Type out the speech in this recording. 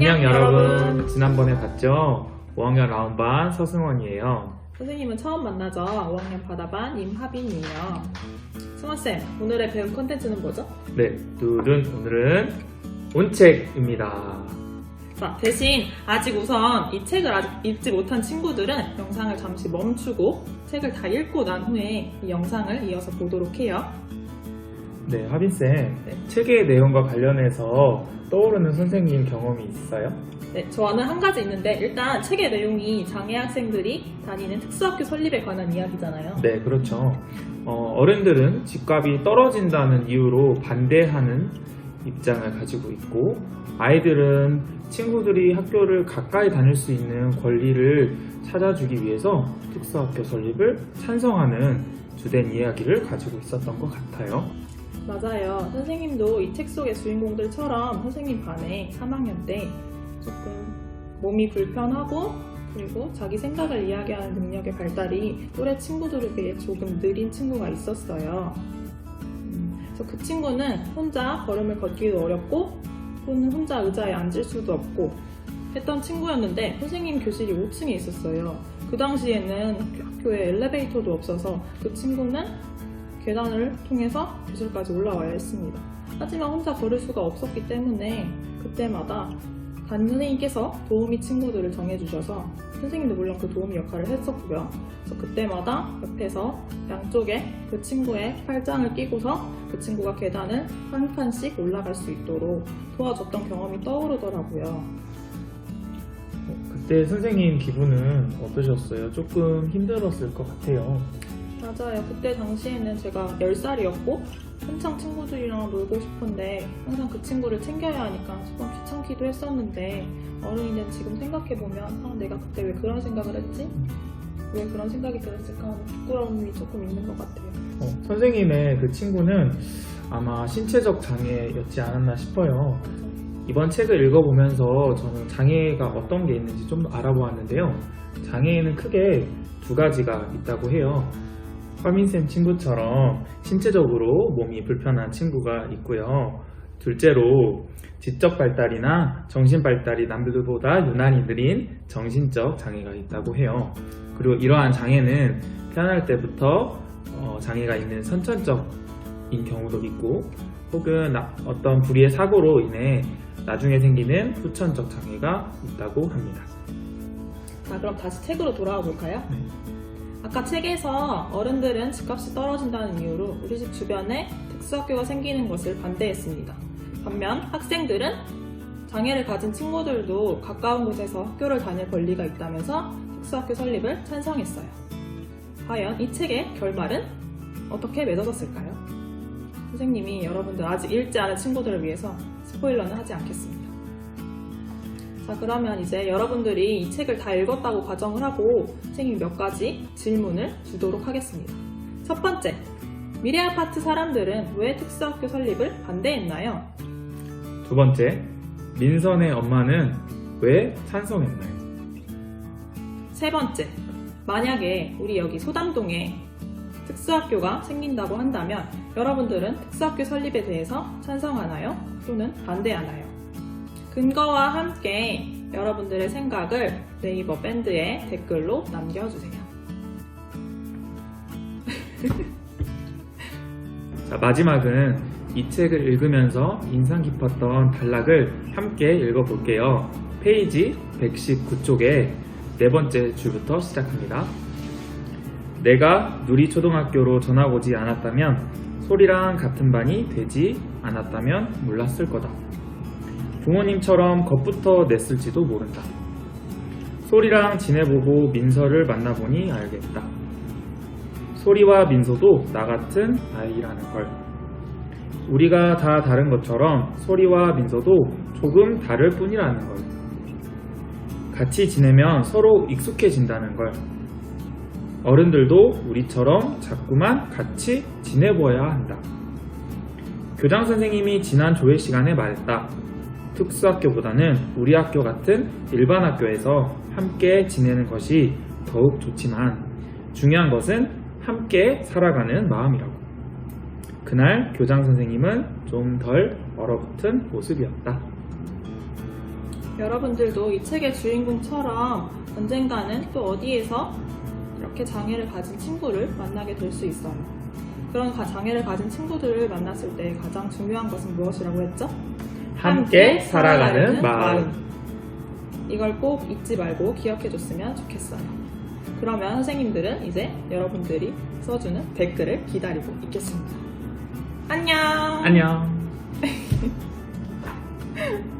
안녕 여러분. 지난번에 봤죠? 5학년 라운반 서승원이에요. 선생님은 처음 만나죠? 5학년 바다반 임하빈이에요. 승원쌤, 오늘의 배운 컨텐츠는 뭐죠? 네, 둘은 오늘은 온책입니다. 자, 대신 아직 우선 이 책을 아직 읽지 못한 친구들은 영상을 잠시 멈추고 책을 다 읽고 난 후에 이 영상을 이어서 보도록 해요. 네, 하빈쌤. 네. 책의 내용과 관련해서 떠오르는 선생님 경험이 있어요? 네, 저는 한 가지 있는데 일단 책의 내용이 장애 학생들이 다니는 특수학교 설립에 관한 이야기잖아요. 네, 그렇죠. 어, 른들은 집값이 떨어진다는 이유로 반대하는 입장을 가지고 있고, 아이들은 친구들이 학교를 가까이 다닐 수 있는 권리를 찾아주기 위해서 특수학교 설립을 찬성하는 주된 이야기를 가지고 있었던 것 같아요. 맞아요. 선생님도 이 책 속의 주인공들처럼 선생님 반에 3학년 때 조금 몸이 불편하고 그리고 자기 생각을 이야기하는 능력의 발달이 또래 친구들에 비해 조금 느린 친구가 있었어요. 음, 그래서 그 친구는 혼자 걸음을 걷기도 어렵고 또는 혼자 의자에 앉을 수도 없고 했던 친구였는데 선생님 교실이 5층에 있었어요. 그 당시에는 학교- 학교에 엘리베이터도 없어서 그 친구는 계단을 통해서 교실까지 올라와야 했습니다. 하지만 혼자 걸을 수가 없었기 때문에 그때마다 담임 선생님께서 도우미 친구들을 정해주셔서 선생님도 물론 그 도우미 역할을 했었고요. 그래서 그때마다 옆에서 양쪽에 그 친구의 팔짱을 끼고서 그 친구가 계단을 한 칸씩 올라갈 수 있도록 도와줬던 경험이 떠오르더라고요. 그때 선생님 기분은 어떠셨어요? 조금 힘들었을 것 같아요. 맞아요. 그때 당시에는 제가 10살이었고 한창 친구들이랑 놀고 싶은데 항상 그 친구를 챙겨야 하니까 조금 귀찮기도 했었는데 어른이 된 지금 생각해보면 아, 내가 그때 왜 그런 생각을 했지? 왜 그런 생각이 들었을까 부끄러움이 조금 있는 것 같아요. 어, 선생님의 그 친구는 아마 신체적 장애였지 않았나 싶어요. 이번 책을 읽어보면서 저는 장애가 어떤 게 있는지 좀 알아보았는데요. 장애에는 크게 두 가지가 있다고 해요. 화민쌤 친구처럼 신체적으로 몸이 불편한 친구가 있고요. 둘째로 지적 발달이나 정신 발달이 남들보다 유난히 느린 정신적 장애가 있다고 해요. 그리고 이러한 장애는 태어날 때부터 어, 장애가 있는 선천적인 경우도 있고 혹은 나- 어떤 불의의 사고로 인해 나중에 생기는 후천적 장애가 있다고 합니다. 자, 그럼 다시 책으로 돌아와 볼까요? 네. 아까 책에서 어른들은 집값이 떨어진다는 이유로 우리 집 주변에 특수학교가 생기는 것을 반대했습니다. 반면 학생들은 장애를 가진 친구들도 가까운 곳에서 학교를 다닐 권리가 있다면서 특수학교 설립을 찬성했어요. 과연 이 책의 결말은 어떻게 맺어졌을까요? 선생님이 여러분들 아직 읽지 않은 친구들을 위해서 스포일러는 하지 않겠습니다. 자, 그러면 이제 여러분들이 이 책을 다 읽었다고 가정을 하고 선생님이 몇 가지 질문을 주도록 하겠습니다. 첫 번째, 미래 아파트 사람들은 왜 특수학교 설립을 반대했나요? 두 번째, 민선의 엄마는 왜 찬성했나요? 세 번째, 만약에 우리 여기 소담동에 특수학교가 생긴다고 한다면 여러분들은 특수학교 설립에 대해서 찬성하나요? 또는 반대하나요? 근거와 함께 여러분들의 생각을 네이버 밴드에 댓글로 남겨주세요. 자, 마지막은 이 책을 읽으면서 인상 깊었던 단락을 함께 읽어볼게요. 페이지 119쪽에 네 번째 줄부터 시작합니다. 내가 누리 초등학교로 전학 오지 않았다면 소리랑 같은 반이 되지 않았다면 몰랐을 거다. 부모님처럼 겁부터 냈을지도 모른다. 소리랑 지내보고 민서를 만나보니 알겠다. 소리와 민서도 나 같은 아이라는 걸. 우리가 다 다른 것처럼 소리와 민서도 조금 다를 뿐이라는 걸. 같이 지내면 서로 익숙해진다는 걸. 어른들도 우리처럼 자꾸만 같이 지내보아야 한다. 교장 선생님이 지난 조회 시간에 말했다. 특수학교보다는 우리 학교 같은 일반 학교에서 함께 지내는 것이 더욱 좋지만 중요한 것은 함께 살아가는 마음이라고. 그날 교장 선생님은 좀 덜 얼어붙은 모습이었다. 여러분들도 이 책의 주인공처럼 언젠가는 또 어디에서 이렇게 장애를 가진 친구를 만나게 될 수 있어요. 그런 가- 장애를 가진 친구들을 만났을 때 가장 중요한 것은 무엇이라고 했죠? 함께 살아가는 마음. 이걸 꼭 잊지 말고 기억해 줬으면 좋겠어요. 그러면 선생님들은 이제 여러분들이 써주는 댓글을 기다리고 있겠습니다. 안녕! 안녕.